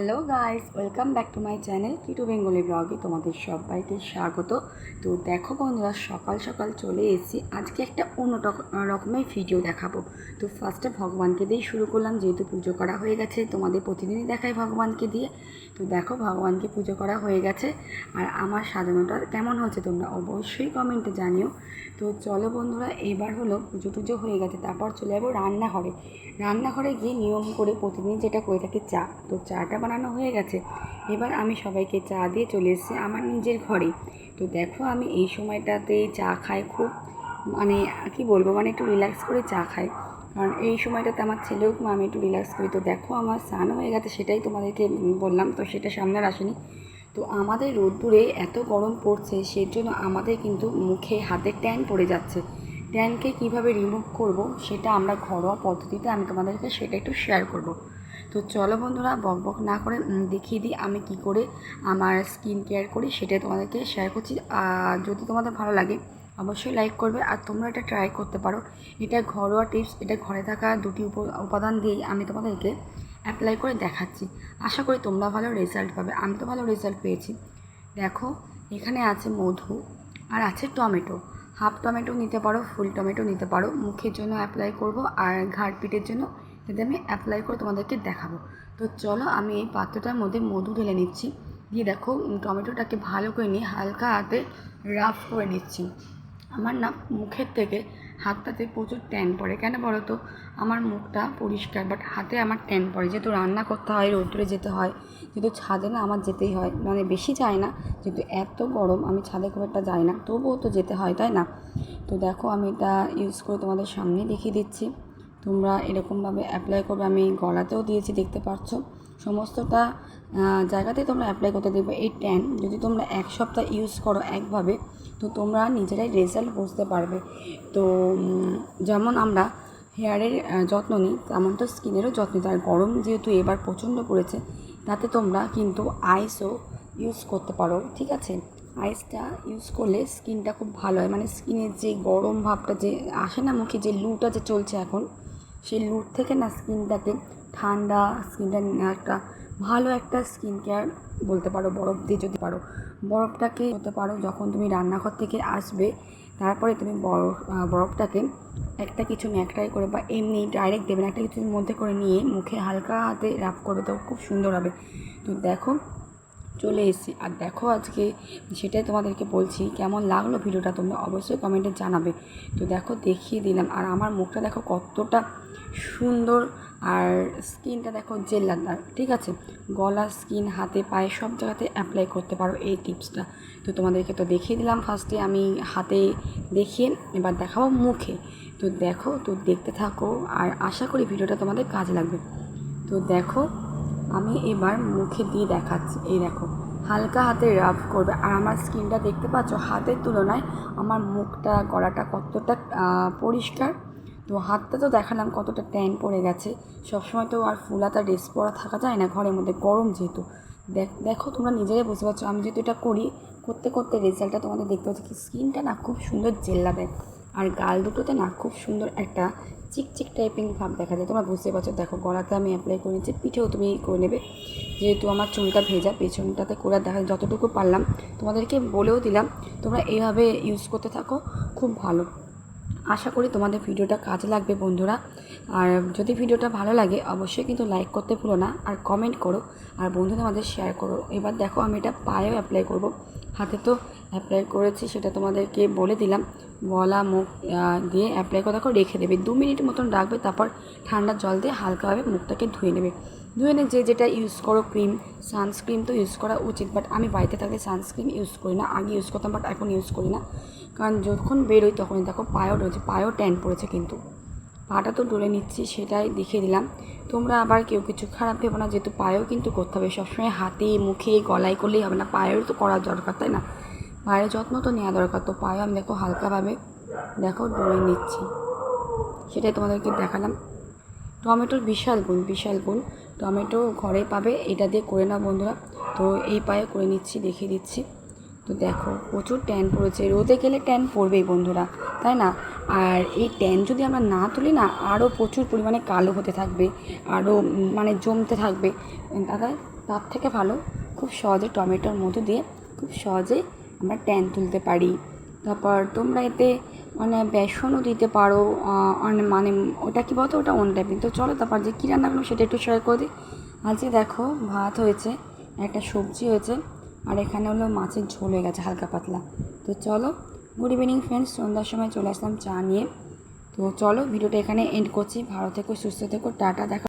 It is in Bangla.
Hello guys welcome back to my channel Kitu Bengali ব্লগে তোমাদের সবাইকে স্বাগত। তো দেখো বন্ধুরা, সকাল সকাল চলে এসেছি। আজকে একটা অন্য রকমের ভিডিও দেখাবো। তো ফার্স্টে ভগবানকে দিয়েই শুরু করলাম, যেহেতু পুজো করা হয়ে গেছে, তোমাদের প্রতিদিনই দেখাই ভগবানকে দিয়ে। তো দেখো ভগবানকে পুজো করা হয়ে গেছে। আর আমার সাজানোটা কেমন হচ্ছে তোমরা অবশ্যই কমেন্টে জানিও। তো চলো বন্ধুরা, এবার হলো পুজো টুজো হয়ে গেছে, তারপর চলে যাব রান্নাঘরে। রান্নাঘরে গিয়ে নিয়ম করে প্রতিদিন যেটা করে থাকি চা। তো চাটা বানানো হয়ে গেছে। এবার আমি সবাইকে চা দিয়ে চলে এসেছি আমার নিজের ঘরে। তো দেখো আমি এই সময়টাতে চা খাই খুব মানে কি বলব মানে একটু রিল্যাক্স করে চা খাই। কারণ এই সময়টাতে আমার ছেলেও আমি একটু রিল্যাক্স করি। তো দেখো আমার স্নান হয়ে গেছে, সেটাই তোমাদেরকে বললাম, তো সেটা সামনে আসেনি। তো আমাদের রোদ্দুরে এত গরম পড়ছে, সেই জন্য আমাদের কিন্তু মুখে হাতে ট্যান পড়ে যাচ্ছে। ট্যানকে কীভাবে রিমুভ করব, সেটা আমরা ঘরোয়া পদ্ধতিতে আমি তোমাদেরকে সেটা একটু শেয়ার করব। তো চলো বন্ধুরা, বক বক না করে দেখিয়ে দিই আমি কি করে আমার স্কিন কেয়ার করি, সেটাই তোমাদেরকে শেয়ার করছি। যদি তোমাদের ভালো লাগে, অবশ্যই লাইক করবে। আর তোমরা এটা ট্রাই করতে পারো। এটা ঘরোয়া টিপস এটা ঘরে থাকা দুটি উপ- উপাদান দিয়েই আমি তোমাদেরকে অ্যাপ্লাই করে দেখাচ্ছি। আশা করি তোমরা ভালো রেজাল্ট পাবে। আমি তো ভালো রেজাল্ট পেয়েছি। দেখো, এখানে আছে মধু, আর আছে টমেটো। হাফ টমেটো নিতে পারো ফুল টমেটো নিতে পারো। মুখের জন্য অ্যাপ্লাই করব, আর ঘাড় পিঠের জন্য যদি আমি অ্যাপ্লাই করে তোমাদেরকে দেখাবো। তো চলো আমি এই পাত্রটার মধ্যে মধু ঢেলে নিচ্ছি। দিয়ে দেখো টমেটোটাকে ভালো করে নিয়ে হালকা হাতে রাফ করে নিচ্ছি। আমার না মুখের থেকে হাতটাতে প্রচুর ট্যান পড়ে। কেন বলো তো? আমার মুখটা পরিষ্কার বাট হাতে আমার ট্যান পড়ে। যেহেতু রান্না করতে হয়, রোদ্দুরে যেতে হয়, যেহেতু ছাদে না আমার যেতেই হয় মানে বেশি যায় না। যেহেতু এত গরম, আমি ছাদে খুব একটা যাই না। তবুও তো যেতে হয়, তাই না? তো দেখো, আমি এটা ইউজ করে তোমাদের সামনে দেখিয়ে দিচ্ছি। তোমরা এরকমভাবে অ্যাপ্লাই করবে। আমি গলাতেও দিয়েছি দেখতে পাচ্ছ। সমস্তটা আহ, জায়গাতেই তোমরা অ্যাপ্লাই করতে দেখবে। এই ট্যান যদি তোমরা এক সপ্তাহ ইউজ করো একভাবে তো তোমরা নিজেরাই রেজাল্ট বুঝতে পারবে। তো যেমন আমরা হেয়ারের যত্ন নিই তেমন তো স্কিনেরও যত্ন নিতে হয়। গরম যেহেতু এবার প্রচণ্ড পড়েছে তাতে তোমরা কিন্তু আইসও ইউজ করতে পারো ঠিক আছে? আইসটা ইউজ করলে স্কিনটা খুব ভালো হয়। মানে স্কিনের যে গরম ভাবটা যে আসে না মুখে যে লুটা যে চলছে এখন সেই লুট থেকে না স্কিনটাকে ঠান্ডা, স্কিনটা একটা ভালো একটা স্কিন কেয়ার বলতে পারো, বরফ দিয়ে যদি পারো। বরফটাকে হতে পারো, যখন তুমি রান্নাঘর থেকে আসবে, তারপরে তুমি বরফ বরফটাকে একটা কিছু ন্যাকড়াই করে বা এমনি ডাইরেক্ট দেবে না, একটা কিছুর মধ্যে করে নিয়ে মুখে হালকা হাতে রাফ করবে, তো খুব সুন্দর হবে। তো দেখো চলে এসেছি। আর দেখো আজকে সেটাই তোমাদেরকে বলছি, কেমন লাগল ভিডিওটা তোমরা অবশ্যই কমেন্টে জানাবে। তো দেখো দেখিয়ে দিলাম, আর আমার মুখটা দেখো কতটা সুন্দর, আর স্কিনটা দেখো জেল্লাদার ঠিক আছে? গলা, স্কিন, হাতে, পায়ে সব জায়গাতে অ্যাপ্লাই করতে পারো এই টিপসটা। তো তোমাদেরকে তো দেখিয়ে দিলাম ফার্স্টে আমি হাতে দেখিয়ে এবার দেখাবো মুখে। তো দেখো, তো দেখতে থাকো, আর আশা করি ভিডিওটা তোমাদের কাজে লাগবে। তো দেখো আমি এবার মুখে দিয়ে দেখাচ্ছি। এই দেখো, হালকা হাতে রাফ করবে। আর আমার স্কিনটা দেখতে পাচ্ছ, হাতের তুলনায় আমার মুখটা, গলাটা কতটা পরিষ্কার। তো হাতটা তো দেখালাম কতটা ট্যান পড়ে গেছে। সবসময় তো আর ফুলাতা ড্রেস পরা থাকা যায় না ঘরের মধ্যে, গরম যেহেতু। দেখ তোমরা নিজেরাই বুঝতে পারছ, আমি যেহেতু এটা করি, করতে করতে রেজাল্টটা তোমাদের দেখতে পাচ্ছি কি, স্কিনটা না খুব সুন্দর জেল্লা দেয়। আর গাল দুটোতে না খুব সুন্দর একটা চিকচিক টাইপিং ভাব দেখা যায়। তোমরা বুঝতে পারছ, দেখো, গলাতে আমি অ্যাপ্লাই করে নিচ্ছি পিঠেও তুমি করে নেবে। যেহেতু আমার চুলটা ভেজা, পেছনটাতে করে দেখা, যতটুকু পারলাম, তোমাদেরকে বলেও দিলাম, তোমরা এইভাবে ইউজ করতে থাকো, খুব ভালো। আশা করি তোমাদের ভিডিওটা কাজে লাগবে, বন্ধুরা। আর যদি ভিডিওটা ভালো লাগে, অবশ্যই কিন্তু লাইক করতে ভুলো না, আর কমেন্ট করো। আর বন্ধুদের আমাদের শেয়ার করো। এবার দেখো, আমি এটা পায়েও অ্যাপ্লাই করব। হাতে তো অ্যাপ্লাই করেছি, সেটা তোমাদেরকে বলে দিলাম। গলা মুখ দিয়ে অ্যাপ্লাই করে দেখো রেখে দেবে। দু মিনিট মতন রাখবে, তারপর ঠান্ডা জল দিয়ে হালকাভাবে মুখটাকে ধুয়ে নেবে। ধুয়ে নিয়ে যে যেটা ইউজ করো ক্রিম সানস্ক্রিন তো ইউজ করা উচিত বাট আমি বাড়িতে থাকলে সানস্ক্রিন ইউজ করি না। আগে ইউজ করতাম বাট এখন ইউজ করি না। কারণ যখন বেরোই তখনই, দেখো পায়েও রয়েছে, পায়েও ট্যান পড়েছে কিন্তু। পাটা তো ডলে নিচ্ছি, সেটাই দেখিয়ে দিলাম। তোমরা আবার কেউ কিছু খারাপ ভেবো না, যেহেতু পায়েও কিন্তু করতে হবে। সবসময় হাতে, মুখে, গলায় করলেই হবে না পায়েরও তো করা দরকার, তাই না? পায়ের যত্ন তো নেওয়া দরকার, তো পায়ে আমি দেখো হালকাভাবে দেখো ডলে নিচ্ছি। সেটাই তোমাদেরকে দেখালাম। টমেটোর বিশাল গুণ বিশাল গুণ। টমেটো ঘরে পাবে, এটা দিয়ে করে নাও বন্ধুরা। তো এই পায়ে করে নিচ্ছি, দেখিয়ে দিচ্ছি। তো দেখো, প্রচুর ট্যান পড়েছে। রোদে গেলে ট্যান পড়বেই বন্ধুরা, তাই না? আর এই ট্যান যদি আমরা না তুলি না, আরও প্রচুর পরিমাণে কালো হতে থাকবে, আরও মানে জমতে থাকবে। দাদা, তার থেকে ভালো, খুব সহজে টমেটোর মধু দিয়ে, খুব সহজেই আমরা ট্যান তুলতে পারি। তারপর তোমরা এতে মানে বেসনও দিতে পারো মানে ওটা কী বলতো? ওটা অন টাইপের তো চলো তারপর যে কী রান্না করলাম সেটা একটু শেয়ার করে দিই। আজকে দেখো ভাত হয়েছে, একটা সবজি হয়েছে, আর এখানে হলো মাছের ঝোল হয়ে গেছে হালকা পাতলা। তো চলো গুড ইভিনিং ফ্রেন্ডস সন্ধ্যার সময় চলে আসলাম চা নিয়ে। তো চলো ভিডিওটা এখানে এন্ড করছি। ভালো থেকো, সুস্থ থেকো, টাটা, দেখা